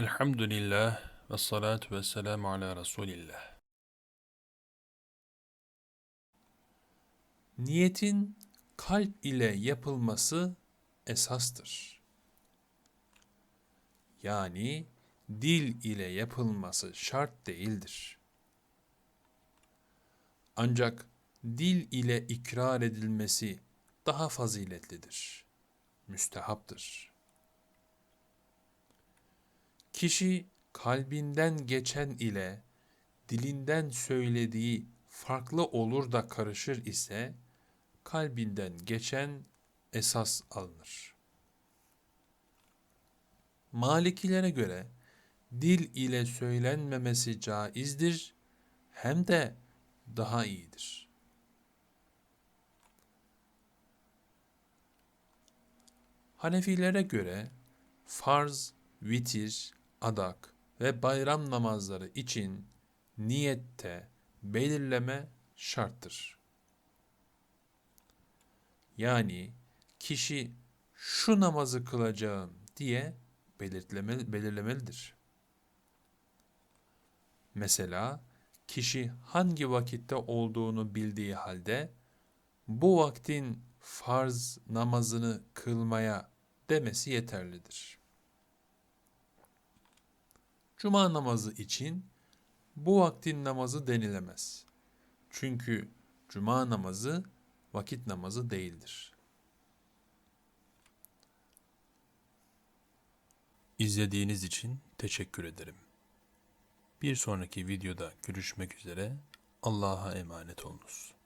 Elhamdülillah ve salatu ve selamu ala Resulillah. Niyetin kalp ile yapılması esastır. Yani dil ile yapılması şart değildir. Ancak dil ile ikrar edilmesi daha faziletlidir. Müstehaptır. Kişi kalbinden geçen ile dilinden söylediği farklı olur da karışır ise kalbinden geçen esas alınır. Malikilere göre dil ile söylenmemesi caizdir hem de daha iyidir. Hanefilere göre farz, vitir, adak ve bayram namazları için niyette belirleme şarttır. Yani kişi şu namazı kılacağım diye belirtleme, belirlemelidir. Mesela kişi hangi vakitte olduğunu bildiği halde bu vaktin farz namazını kılmaya demesi yeterlidir. Cuma namazı için bu vaktin namazı denilemez. Çünkü cuma namazı vakit namazı değildir. İzlediğiniz için teşekkür ederim. Bir sonraki videoda görüşmek üzere. Allah'a emanet olunuz.